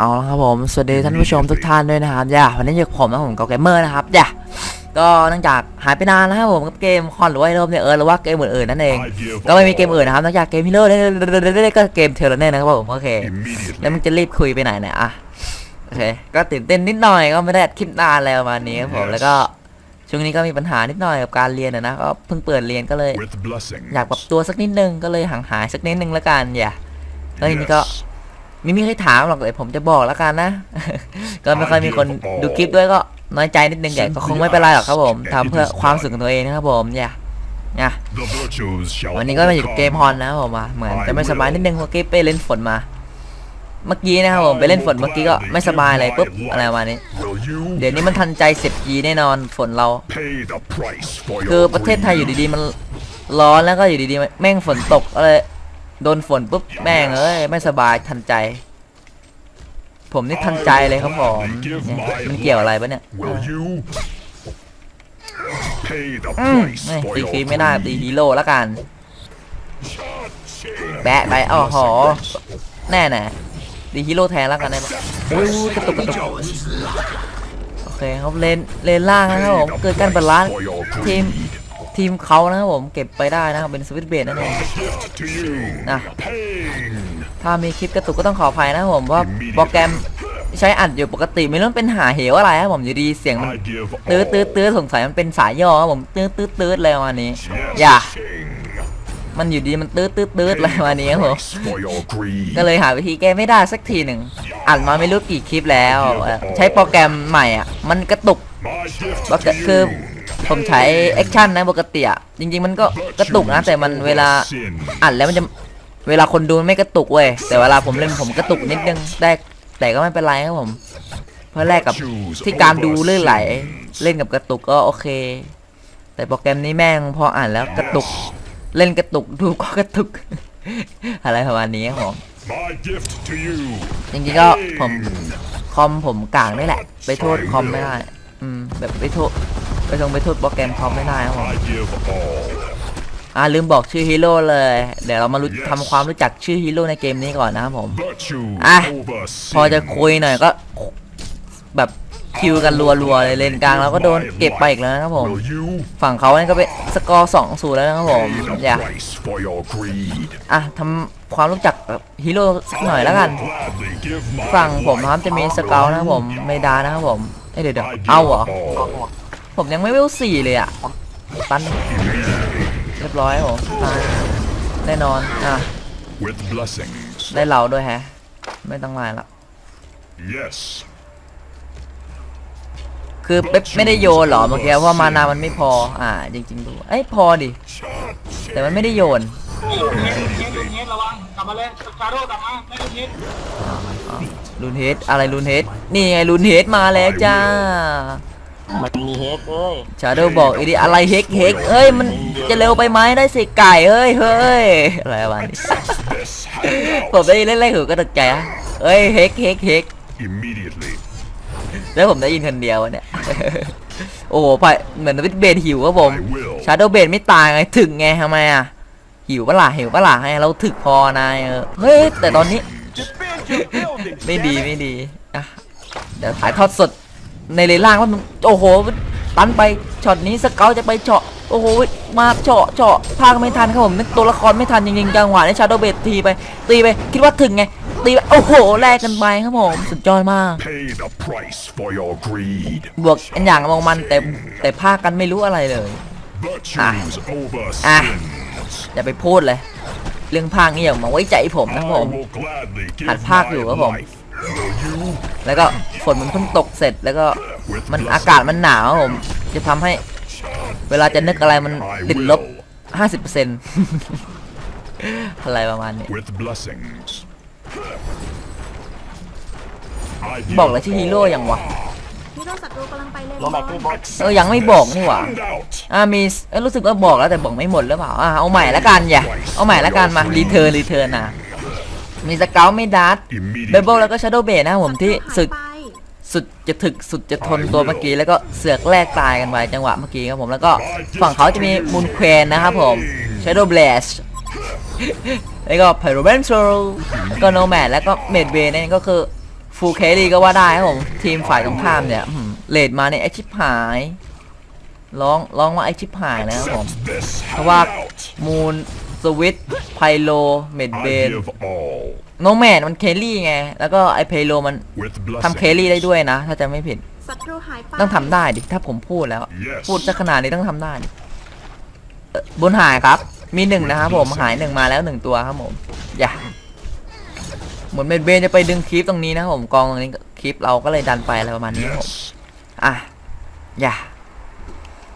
เอาละครับผมสวัสดีท่านผู้ชมทุกท่านด้วยนะครับอย่าวันนี้อยู่กับผมนะผมกับเกมเมอร์นะครับอย่าก็เนื่องจากหายไปนานนะครับผมกับเกมคอนหรือว่าไอ้รอบเนี่ยเออหรือว่าเกมอื่นๆนั่นเองก็ไม่มีเกมอื่นนะครับนอกจากเกมฮิโร่ได้ก็เกมเทเลเน่นะครับผมโอเคแล้วมึงจะรีบคุยไปไหนเนี่ยอะโอเคก็ตื่นเต้นนิดหน่อยก็ไม่ได้อัดคลิปนานแล้วประมาณนี้ครับผมแล้วก็ช่วงนี้ก็มีปัญหานิดหน่อยกับการเรียนอะนะก็เพิ่งเปิดเรียนก็เลย with blessing. อยากปรับตัวสักนิดนึงก็เลยห่างหายสักนิดนึงแล้วกันอย่าแล้วทีนี้ก็ ไม่มีใครถามหรอกแต่ผมจะบอกแล้วกันนะ ก็ไม่ค่อยมีคนดูคลิปด้วยก็น้อยใจนิดนึงแต่ก็คงไม่เป็นไรหรอกครับผมทำเพื่อความสุขของตัวเองนะครับผมอย่าอย่า The virtues shall วันนี้ก็มาอยู่กับเกมฮอนนะครับผมอะเหมือนจะไม่สบายนิดนึงเพราะเกมไปเล่นฝนมา เมื่อกี้นะครับผมไปเล่นฝนเมื่อกี้ก็ไม่สบายเลยปุ๊บอะไรประมาณนี้ Will you เดี๋ยวนี้มันทันใจเสร็จกีแน่นอนฝนเรา pay the price for คือ your ประเทศไทยอยู่ greed? ดีๆมันร้อนแล้วก็อยู่ดีๆแม่งฝนตกก็เลย โดนฝนปุ๊บแม่งเอ้ยไม่สบายทันใจ ผมนี่ทันใจเลยครับผมเนี่ยมันเกี่ยวอะไรปะเนี่ย Will you pay the อืม price ไม่ for ตี your คีไม่ได้ตี greed? ฮีโร่แล้วกัน แบะไปอ๋อหอแน่แน่ตีฮีโร่แทนแล้วกันได้ปะอุ้ยกระตุกกระตุกโอเคครับเลนเลนล่างนะครับผมเกิดการบาลานซ์ For your ทีม greed. ทีมเขานะครับผมเก็บไปได้นะครับเป็นสวิตเบดนั่นเองนะถ้ามีคลิปกระตุกก็ต้องขออภัยนะครับผมเพราโปรแกรมใช้อัดอยู่ปกติไม่รู้เป็นหาเหวอะไรครับผมอยู่ดีเสียงมันตื้อตื้อตื้อสงสัยมันเป็นสายย่อครับผมตื้อตื้อตื้ออะไรประมาณนี้อย่ามันอยู่ดีมันตื้อตื้อตื้ออะไรประมาณนี้ครับผมก็เลยหาวิธีแก้ไม่ได้สักทีหนึ่งอัดมาไม่รู้กี่คลิปแล้ว ใช้โปรแกรมใหม่อะมันกระตุกคือ ผมใช้แอคชั่นนะปกติอะจริง ๆ มันก็กระตุกนะ แต่มันเวลาอัดแล้วมันจะเวลาคนดูไม่กระตุกเว้ยแต่เวลาผมเล่นผมกระตุกนิดนึงได้แต่ก็ไม่เป็นไรครับผม เพราะแรกกับที่การดูเลื่อนไหล เล่นกับกระตุกก็โอเค แต่โปรแกรมนี้แม่งพออ่านแล้วกระตุกเล่นกระตุกดูก็กระตุก อะไรประมาณนี้ครับผมจริงๆก็ผมคอมผมกลางนี่แหละ ไปโทษคอมไม่ได้ อืมแบบไปโทษ ไปทงไปโทษโปรแกรมคอมไม่ได้ครับผม I give all. อ่าลืมบอกชื่อฮีโร่เลย เดี๋ยวเรามารู้ทำความรู้จักชื่อฮีโร่ในเกมนี้ก่อนนะครับผม Virtues Ah, over พอจะ sin. คุยหน่อยก็แบบคิวกันรัวๆเลยเลนกลางเราก็โดนเก็บไปอีกแล้วนะครับผม Will you ฝั่งเขาเนี่ยก็เป็นสกอร์สองศูนย์แล้วนะครับผม pay the อย่า price for your greed? อะทำความรู้จักกับฮีโร่สักหน่อยแล้วกัน Gladly give my ฝั่งผมนะครับ life. จะมีสเกลนะครับผมเมดานะครับผมเอ้ยเดี๋ยวเดี๋ยว I give เอาเหรอ all. ผมยังไม่เวลสี่เลยอะตันเรียบร้อยครับผมตายแน่นอนอะ With blessings. ได้เราด้วยแฮะ ไม่ต้องไล่ละ Yes. คือเป๊ปไม่ได้โยนเหรอเมื่อกี้เพราะมานามันไม่พอ อ่า จริงๆดูเอ้ยพอดิ แต่มันไม่ได้โยนไม่ลุนเฮดลุนเฮดลุนเฮดระวังกลับมาเลยชาโร่กลับมาไม่ลุนเฮดลูนเฮดอะไรลูนเฮดนี่ไงลูนเฮดมาแล้วจ้า มันมีเฮดเอ้ยชาโดบอกอีดิอะไรเฮกเฮกเอ้ยมันจะเร็วไปไหมได้สิไก่เอ้ยเฮ้ยอะไรประมาณนี้ This hand ผมได้ยินเล่นๆหูก็ตกใจอะเอ้ยเฮกเฮกเฮก immediately. แล้วผมได้ยินคนเดียวอะเนี่ยโอ้โหพอเหมือนวิทเบนหิวครับผม I will. ชาโดเบนไม่ตายไงถึงไงทำไมอะหิวปะล่ะหิวปะล่ะให้เราถึกพอนายเออเฮ้ยแต่ตอนนี้ ไม่ดีไม่ดีอะเดี๋ยวถ่ายทอดสด ในเลนล่างว่ามันโอ้โหตันไปช็อตนี้สเกลจะไปเฉาะโอ้โหมาเฉาะเฉาะพากไม่ทันครับผมนึกตัวละครไม่ทันจริงๆจังหวะนี้ชาโดเบนตีไป ตีไปคิดว่าถึงไงตีไปโอ้โหแลกกันไปครับผมสุดยอดมาก Pay the price for your greed. บวกอันอย่างมองมันแต่แต่ภาคกันไม่รู้อะไรเลย Virtues over Ah. sins. อย่าไปพูดเลย เรื่องภาคนี่อย่ามาไว้ใจผมนะ I ผม will gladly give หัดภาคอยู่ครับผม my life. Will you แล้วก็ฝนมันเพิ่งตกเสร็จแล้วก็มันอากาศมันหนาวครับผม จะทำให้เวลาจะนึกอะไรมัน I ติดลบ will 50%อะไรประมาณนี้ with blessings. I บอก give เลยที่ฮีโร่ all. ยังวะฮีโร่ศัตรูกำลังไปเลยลงแบบขึ้นบนเออยังไม่บอกนี่หว่า Stand out. อ่ามีเอ้ยรู้สึกว่าบอกแล้วแต่บอกไม่หมดหรือเปล่าอ่าเอาใหม่ละกันอย่าเอาใหม่ละกันมารีเทิร์นรีเทิร์นนะ มีสเกลไม่ดัดเบเบิล Immediately. แล้วก็ชาโดเบนะครับผมที่สุดไปสุดจะถึกสุดจะทนตัวเมื่อกี้แล้วก็เสือกแลกตายกันไปจังหวะเมื่อกี้ครับผมแล้วก็ฝั่งเขาจะมีมูนเควนะครับผม Shadow Blast แล้วก็ Pyromancer แล้วก็ Nomad แล้วก็ Medway นั่นก็คือฟูลเครี่ก็ว่าได้ครับผมทีมฝ่ายตรงข้ามเนี่ยอื้อหือเลดมาเนี่ยไอชิปหายร้องร้องว่าไอชิปหายนะครับผม Accept this เพราะว่า handout. มูน สวิตไพโลเมดเบ I น give all โนแมนมันเคลลี่ไง แล้วก็ไอไพโลมัน with ทำเคลลี่ blessing. ได้ด้วยนะ ถ้าจะไม่ผิดศัตรูหายไปต้องทำได้ดิ ถ้าผมพูดแล้ว Yes พูดจะขนาดนี้ต้องทำได้ดิเอ่อบนหายครับ มีหนึ่งนะครับผมหายหนึ่งมาแล้วหนึ่งตัวครับผม อย่าเหมือนเบนเบนจะไปดึงคลิปตรงนี้นะครับผมกองตรงนี้คลิปเราก็เลยดันไปอะไรประมาณนี้ครับผม Yes, อะอย่า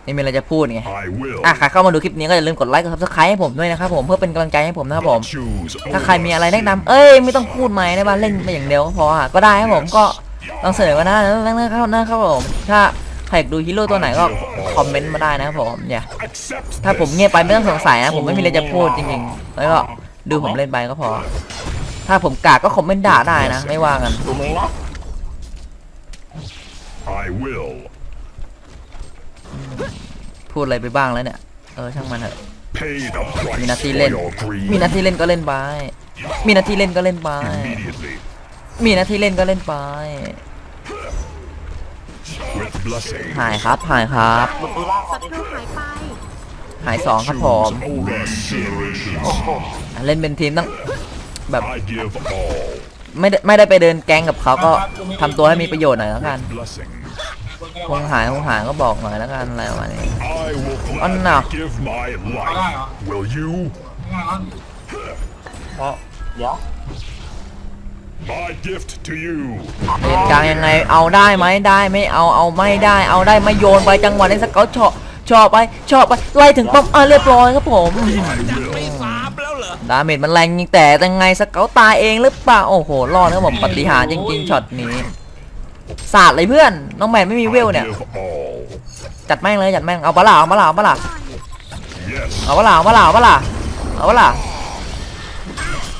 ไม่มีอะไรจะพูดไง I will. อะใครเข้ามาดูคลิปนี้ก็อย่าลืมกดไลค์กดซับสไครต์ให้ผมด้วยนะครับผมเพื่อเป็นกำลังใจให้ผมนะครับผม Choose ถ้าใครมีอะไรแนะนำเอ้ยไม่ต้องพูดไหมนะบ้านเล่นไปอย่างเดียวก็พออะก็ได้ครับผมก็ลองเสนอมาได้นะครับนะครับผมถ้าใครอยากดูฮีโร่ตัวไหนก็คอมเมนต์มาได้นะครับผมอย่า Accept ถ้าผม this. เงียบไปไม่ต้องสงสัยนะผมไม่มีอะไรจะพูดจริงๆแล้วก็ดูผมเล่นไปก็พอ ถ้าผมกากก็คอมเมนต์ด่าได้นะ ไม่ว่ากันดูมึงนะ I will. พูดอะไรไปบ้างแล้วเนี่ย เออช่างมันเถอะ Pay the price มีหน้าที่ for เล่น your greed. มีหน้าที่เล่นก็เล่นไป มีหน้าที่เล่นก็เล่นไป Immediately. มีหน้าที่เล่นก็เล่นไป With blessing. หายครับ หายครับดูล่างศัตรูหายไป หายสองครับผม Choose over generations. อะเล่นเป็นทีมต้องแบบ I give all ไม่ได้ไม่ได้ไปเดินแก๊งกับเขาก็ทำตัวให้มีประโยชน์หน่อยแล้วกัน blessing. คงหายคงหายก็บอกหน่อยแล้วกันอะไรประมาณนี้ I will gladly give my life. Will you? เพราะเออเดี๋ยว My gift to you. เล่นกลางยังไงเอาได้ไหมได้ไม่เอาเอาไม่ได้เอาได้ไม่โยนไปจังหวะนี้สเกลเฉาะเฉาะไปเฉาะไปไล่ถึงปั๊มอะเรียบร้อยครับผม I will. ดาเมจมันแรงจริงแต่ยังไงสเกลตายเองหรือเปล่าโอ้โหรอดครับผมปฏิหารย์จริงๆช็อตนี้ สาดเลยเพื่อน น้องแมนไม่มีเวล I เนี่ย give all. จัดแม่งเลยจัดแม่ง เอาปะล่ะเอาปะล่ะเอาปะล่ะ Yes. เอาปะล่ะเอาปะล่ะเอาปะล่ะเอาปะล่ะ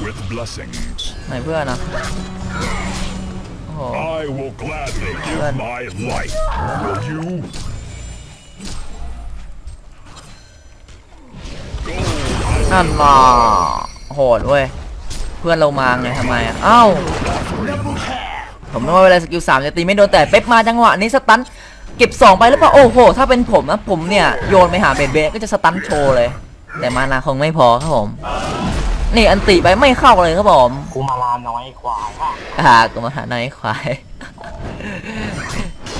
With blessings. ไหนเพื่อนนะโอ้โห I will gladly give Good. my life. Will you? นั่นน่ะโหดเว้ย เพื่อนเรามาไงทำไมอะเอ้า ผมนึกว่าเวลาสกิลสามจะตีไม่โดนแต่เป๊ปมาจังหวะนี้สตันเก็บสองไปหรือเปล่าโอ้โห ถ้าเป็นผมนะผมเนี่ยโยนไปหาเบนเบนก็จะสตันโชว์เลย แต่มานาคงไม่พอครับผม นี่อันติไปไม่เข้าเลยครับผมกูมาลาน้อยควายค่ะอ่าก็มาหาในายควาย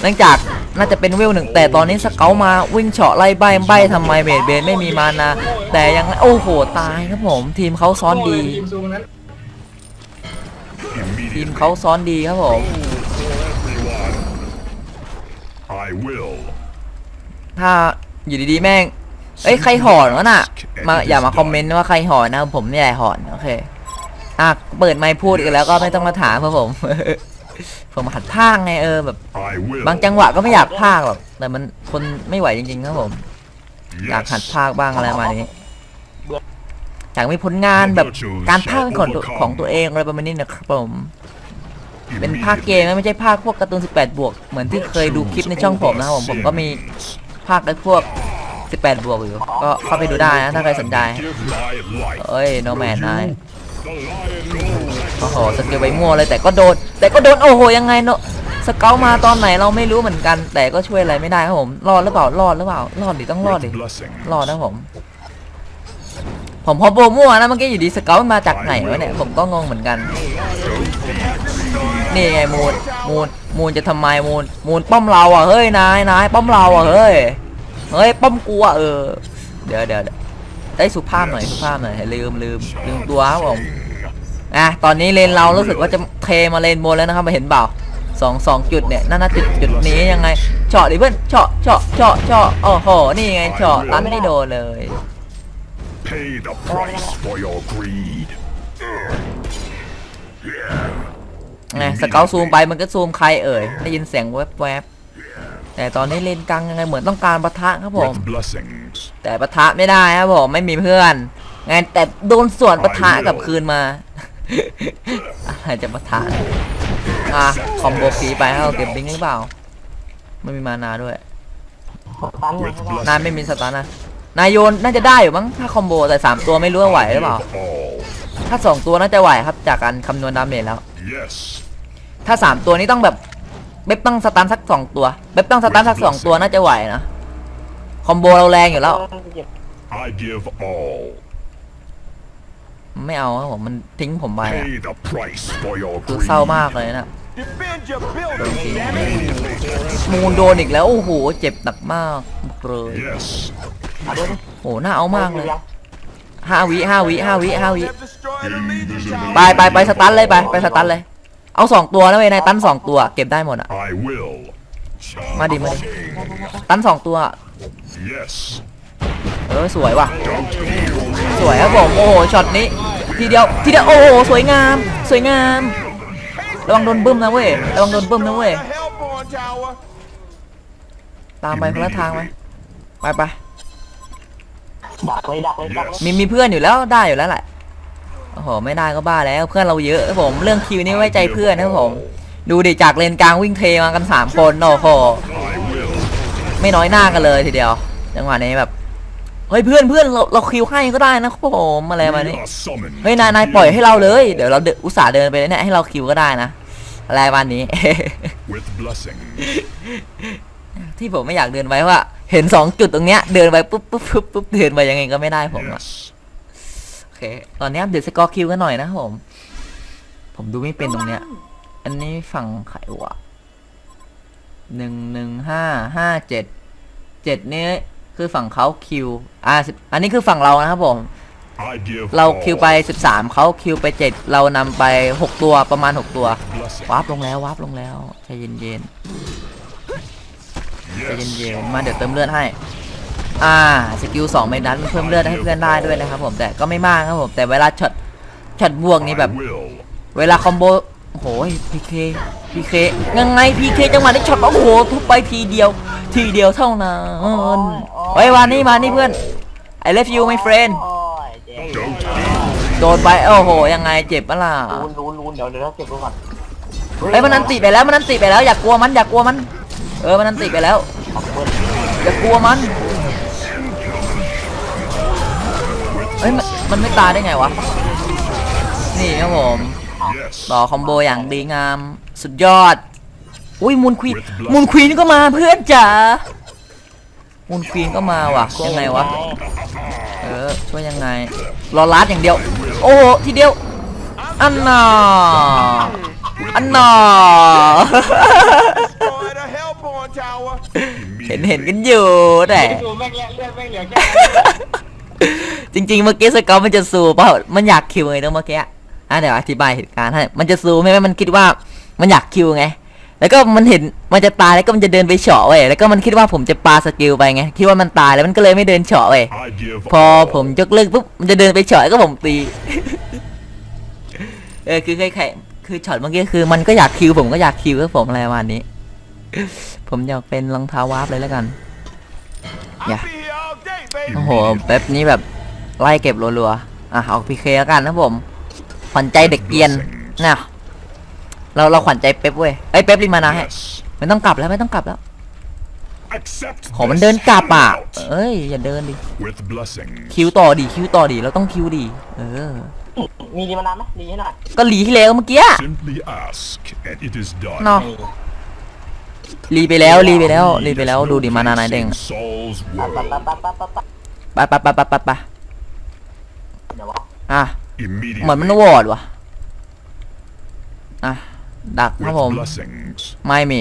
เนื่องจากน่าจะเป็นเวลหนึ่งแต่ตอนนี้สเกลมาวิ่งเฉาะไล่ใบใบทำไมเบนเบนไม่มีมานา แต่ยังโอ้โหตายครับผม ทีมเขาซ้อนดี ทีมเขาซ้อนดีครับผม ถ้าอยู่ดีๆแม่งเอ้ยใครหอนวะน่ะ มาอย่ามาคอมเมนต์ว่าใครหอนนะผมนี่แหละหอนโอเคอะเปิดไมค์พูดอีกแล้วก็ไม่ต้องมาถามครับผม ผมหัดพากไงเออแบบ บางจังหวะก็ไม่อยากพากหรอกแต่มันคนไม่ไหวจริงๆครับผม อยากหัดพากบ้างอะไรมานี้อยากมีผลงานแบบการพากย์เป็นของของตัวเองอะไรประมาณนี้นะครับผม เป็นภาคเกมนะไม่ใช่ภาคพวกการ์ตูน 18 บวก เหมือนที่เคยดูคลิปในช่องผมนะครับผมผมก็มีภาคได้พวก 18 บวกอยู่ ก็เข้าไปดูได้นะ ถ้าใครสนใจ เอ้ยโนแมนนายโอ้โหสกิลไปมั่วเลยแต่ก็โดน แต่ก็โดน โอ้โห ยังไงเนาะสเกลมาตอนไหนเราไม่รู้เหมือนกัน แต่ก็ช่วยอะไรไม่ได้ครับผม รอดหรือเปล่า รอดหรือเปล่า รอดดิต้องรอดดิ รอดนะผม ผมพอโบมั่วนะเมื่อกี้อยู่ดีสเกลมาจากไหนวะเนี่ย ผมก็งงเหมือนกัน นี่ไงมูนมูนมูนจะทำไมมูนมูนป้อมเราอะเฮ้ยนายนายป้อมเราอะเฮ้ยเฮ้ยป้อมกูอะเออ เดี๋ยวเดี๋ยวได้สุภาพหน่อยสุภาพหน่อยลืมลืมลืมตัวครับผมอะตอนนี้เลนเรารู้สึกว่าจะเทมาเลนบนแล้วนะครับมาเห็นเปล่าสองสองจุดเนี่ยนั่นนะจุดจุดนี้ยังไงเฉาะดิเพื่อนเฉาะเฉาะเฉาะเฉาะโอ้โหนี่ไงเฉาะตันไม่โดนเลย Pay the price for your greed. ไงสเกลซูมไปมันก็ซูมใครเอ่ยได้ยินเสียงแวบๆแต่ตอนนี้เลนกลางยังไงเหมือนต้องการปะทะครับผม With blessings. แต่ปะทะไม่ได้ครับผมไม่มีเพื่อนไงแต่โดนส่วนปะทะกลับคืนมาอะไรจะปะทะเนี่ยอะคอมโบฟีไปให้เราเก็บบิงค์หรือเปล่าไม่มีมานาด้วยตันเลย With ไม่ได้นายไม่ blessings. มีสตาร์นะนายโยนน่าจะได้อยู่มั้งถ้าคอมโบแต่สามตัวไม่รู้ว่าไหวหรือเปล่า Give all. ถ้าสองตัวน่าจะไหวครับจากการคำนวณดาเมจแล้ว Yes. ถ้าสามตัวนี้ต้องแบบเบบต้องสตันสักสองตัวเบบต้องสตันสักสองตัวน่าจะไหวนะคอมโบเราแรงอยู่แล้ว I give all. ไม่เอาครับผมมันทิ้งผมไปอะ Pay the price for your คือ greed. เศร้ามากเลยนะ Defend your building, damn it! มูนโดนอีกแล้วโอ้โหเจ็บหนักมากบอกเลย Yes. เอาดูดิโอ้โหน่าเอามากเลยยังห้าวิห้าวิห้าวิห้าวิ Have destroyed a legion tower. ไปไปไปสตันเลยไปไปสตันเลย เอาสองตัวนะเว้ยนายตันสองตัว เก็บได้หมดอะ I will. มาดิมาดิ ตันสองตัว Yes. เออสวยว่ะ สวยครับผมโอ้โหช็อตนี้ทีเดียวทีเดียวโอ้โหสวยงาม สวยงามระวังโดนบึ้มนะเว้ยระวังโดนบึ้มนะเว้ย The Hellborn Tower. ตามไปคนละทางไหมไปไปดักเลยดักเลยดักเลยมีมีเพื่อนอยู่แล้วได้อยู่แล้วแหละ โอ้โหไม่ได้ก็บ้าแล้วเพื่อนเราเยอะครับผมเรื่องคิวนี่ไว้ใจเพื่อนนะครับผม ดูดิจากเลนกลางวิ่งเทมากันสามคนโอ้โห I will. ไม่น้อยหน้ากันเลยทีเดียวจังหวะนี้แบบเฮ้ยเพื่อนเพื่อนเราเราคิวให้ก็ได้นะครับผมอะไรมา We นี่ are summoned. เฮ้ยนายนายปล่อยให้เราเลยเดี๋ยวเราเดินอุตส่าห์เดินไปเนี่ยให้เราคิวก็ได้นะอะไรวันนี้ With blessing. ที่ผมไม่อยากเดินไปเพราะว่า เห็นสองจุดตรงเนี้ยเดินไปปุ๊บปุ๊บปุ๊บปุ๊บเดินไปยังไงก็ไม่ได้ผมอะ Yes. โอ เค ตอนนี้อัปเดตสกอร์คิวกันหน่อยนะผม ผมดูไม่เป็นตรงเนี้ย อันนี้ฝั่งไขวะหนึ่งหนึ่งห้าห้าเจ็ดเจ็ดนี่คือฝั่งเขาคิวอ่าอันนี้คือฝั่งเรานะครับผม เราคิวไป13เขาคิวไป7เรานำไป6ตัวประมาณ6ตัววาร์ปลงแล้ววาร์ปลงแล้วใจเย็นๆใจเย็นๆมาเดี๋ยวเติมเลือดให้ อ่าสกิล2ไม่ดันเพิ่มเลือดให้เพื่อนได้ด้วยนะครับผมแต่ก็ไม่มากครับผมแต่เวลาช็อตช็อตบวกนี่แบบ I will. เวลาคอมโบโอ้โหพีเคพีเคยังไงพีเคจังหวะนี้ช็อตโอ้โหทุบไปทีเดียว ทีเดียวเท่านั้นไว้ยวันนี้มานี่เพื่อน I love you my friend โอ้ยเจ๊ Don't โดนไปโอ้โหยังไงเจ็บปะล่ะลูนลูนลูนเดี๋ยวเดี๋ยวเราเก็บดูก่อนเฮ้ยมันนันติไปแล้วมันนันติไปแล้วอย่ากลัวมันอย่ากลัวมัน เออมันนันติไปแล้วเอาเปิดอย่ากลัวมัน ฮ้ยมันมันไม่ตายได้ไงวะ นี่ครับผม Yes. ต่อคอมโบอย่างดีงาม สุดยอด อุ้ยมูนควีนมูนควีนก็มาเพื่อนจ๋ามูนควีนก็มาว่ะยังไงวะ เออช่วยยังไง รอลัดอย่างเดียว โอ้โหทีเดียว อันน่าอันน่า Destroy the Hellborn Tower. เห็นเห็นกันอยู่แต่ดูแม่งเลือดเลือดแม่งเหลือแค่ จริง ๆ เมื่อกี้สเกลมันจะซูเปล่ามันอยากคิวไงตรงเมื่อกี้อะเดี๋ยวอธิบายเหตุการณ์ให้มันจะซูไม่ไหมมันคิดว่ามันอยากคิวไง แล้วก็มันเห็นมันจะตายแล้วก็มันจะเดินไปเฉาะเว้ยแล้วก็มันคิดว่าผมจะปาสกิลไปไงคิดว่ามันตายแล้วมันก็เลยไม่เดินเฉาะเว้ยพอผมยกเลิกปุ๊บมันจะเดินไปเฉาะแล้วก็ผมตีเออคือใครคือช็อตเมื่อกี้คือมันก็อยากคิวผมก็อยากคิวกับผมอะไรประมาณนี้ ผมอยากเป็นรองเท้าวาร์ปเลยแล้วกัน I'll Yeah. be here all day, baby. โอ้โหแบบนี้แบบ ไล่เก็บรัวๆอะเอาพีเคแล้วกันนะผมขวัญใจเด็กเกรียนนะเราเราขวัญใจเป๊ปเว้ยไอ้ยเป๊ปรีมานาให้ Yes. ไม่ต้องกลับแล้วไม่ต้องกลับแล้ว Accept ขอมัน this เดินกลับอะ handout เอ้ยอย่าเดินดิ With blessing. คิวต่อดิคิวต่อดิเราต้องคิวดิเออมีดีมานานไหมดีให้หน่อยก็หลีที่แล้วเมื่อกี้ Simply ask, and it is done. เนาะรีไปแล้วรีไปแล้วรีไปแล้วดูดิมานานายเด้ง Saul's ปั๊บปั๊บ world. ปั๊บปั๊บปั๊บปั๊บไปไปไปไปไปไปเดี๋ยววะ อะ Immediately. เหมือนมันวอร์ดว่ะอะดักครับ With ผม blessings. ไม่มี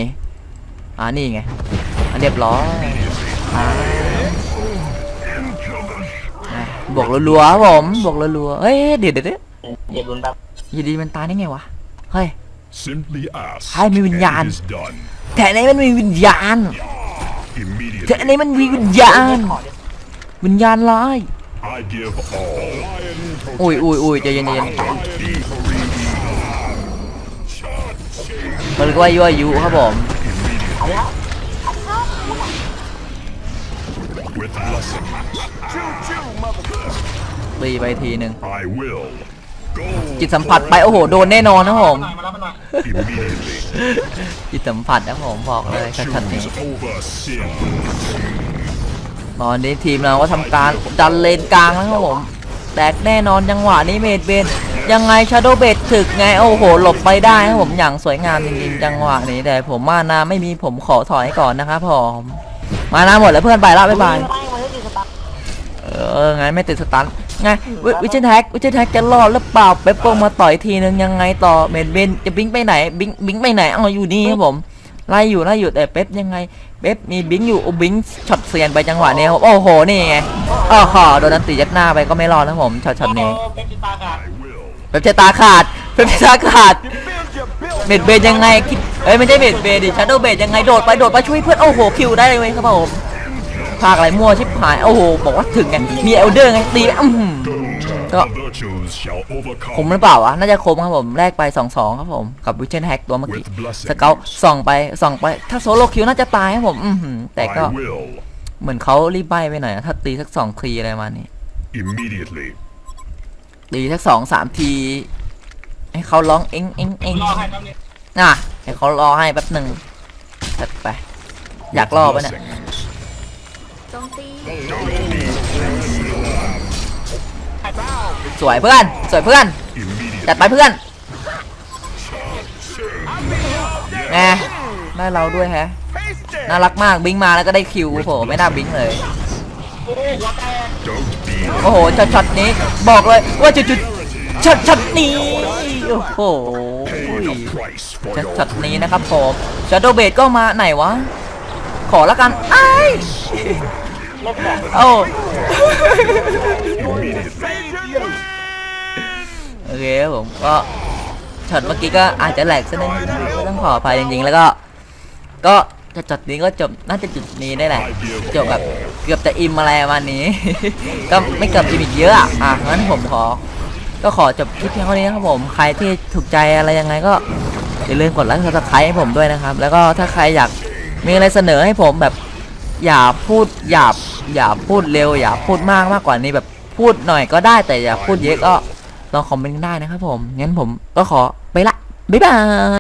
อ่านี่ไงอันเรียบร้อยอ่าอะบวกรัวๆครับผมบวกรัวๆเฮ้ยเดี๋ยวเดี๋ยวเดี๋ยวเก็บลูนแบบอยู่ดีมันตายได้ไงวะเฮ้ย Simply ask. ให้มีวิญญาณ and it is done. แต่อันนี้มันมีวิญญาณ Immediately. แต่อันนี้มันมีวิญญาณขอเดี๋ยววิญญาณร้าย I give all. อุ้ยอุ้ยอุ้ยใจเย็นใจเย็นมันเรียกว่ายั่วยุครับผมเอาดิครับ With blessing. Choo choo, mother. ตีไปทีหนึ่ง I will. Go จิตสัมผัสไปโอ้โหโดนแน่นอนนะผมหน่อยมารับมาหน่อย immediately. จิตสัมผัสนะผมบอกเลยชัดๆนี้ Choose over sin. ตอนนี้ทีมเราก็ทำการดันเลนกลางแล้วครับผมแตกแน่นอนจังหวะนี้เมดเบนยังไงชาโดเบดถึกไงโอ้โหหลบไปได้ครับผมอย่างสวยงามจริงๆจังหวะนี้แต่ผมมานาไม่มีผมขอถอยก่อนนะครับผมมานาหมดแล้วเพื่อนไปละบ๊ายบายไม่ได้มันเออไงไม่ติดสตันไงวิวิเชนแท็กวิเชนแท็กจะรอดหรือเปล่าเป๊ปโปมาต่อยทีนึงยังไงต่อเบนเบนจะบิงไปไหนบิงบิงไปไหนเอาอยู่นี่ครับผม ไล่อยู่ไล่อยู่แต่เป๊ปยังไง เป๊ปมีบิงอยู่โอ้บิงช็อตเซียนไปจังหวะนี้ครับโอ้โหนี่ไงอ้อหอโดนนันตียัดหน้าไปก็ไม่รอดนะผมช็อตช็อตนี้โอ้เป็นจิตาขาด I will. เป๊ปจะตาขาดเป๊ปจะตาขาดเบ็ดเบนยังไงคิดเอ้ยไม่ใช่เบ็ดเบนดิชาร์โดเบดยังไงโดดไปโดดไปช่วยเพื่อนโอ้โหคิวได้เลยครับผม ภาคอะไรมั่วชิบหายโอ้โหบอกว่าถึงไงมีเอลเดอร์ไงตีอื้อหือ The Go. virtues shall คม overcome หรือเปล่าวะน่าจะคมครับผมแลกไป2อสองครับผมกับวิเชนแฮกตัวเมื่อกี้ with blessings. สเกลส่องไปส่องไป ถ้าโซโลคิวน่าจะตายครับผมอือหือแต่ก็ I will เหมือนเขารีบใบไปหน่อยอะถ้าตีสักสองทีอะไรมานี่ immediately. ตีสักสองสามทีให้เขาร้องเอ็งเอ็งเอ็งรอให้แป๊บนึงน่ะให้เขารอให้แป๊บหนึ่งจัดไป อยากรอปะเนี่ย Blessing. โจ มตีสวยเพื่อน สวยเพื่อน จัดไปเพื่อนแหมได้เราด้วยแฮะ น่ารักมากบิงมาแล้วก็ได้คิวโอ้โหไม่น่าบิงเลย โอ้โหช็อตช็อตนี้ บอกเลยว่าจุดจุดช็อตช็อตนี้ โอ้โหช็อตช็อตนี้นะครับผมชาโดเบดก็มาไหนวะ ขอละกันไอ้ ล่นแบบโอ้โอเคครับผมก็ช็อตเมื่อกี้ก็อาจจะแหลกสักนิดนึงก็ต้องขออภัยจริงๆ แล้วก็ ก็จะช็อตนี้ก็จบน่าจะจุดนี้ได้แหละ จบแบบเกือบจะอิ่มอะไรประมาณนี้ ก็ไม่เกือบอิ่มอีกเยอะอะอะงั้นผมขอ ก็ขอจบคลิปเพียงเท่านี้นะครับผมใครที่ถูกใจอะไรยังไงก็อย่าลืมกดไลค์กดซับสไครต์ให้ผมด้วยนะครับ แล้วก็ถ้าใครอยากมีอะไรเสนอให้ผมแบบอย่าพูดหยาบ อย่าพูดเร็ว อย่าพูดมากมากกว่านี้แบบพูดหน่อยก็ได้แต่อย่าพูดเยอะก็ลองคอมเมนต์ได้นะครับผมงั้นผมก็ขอไปละบ๊ายบาย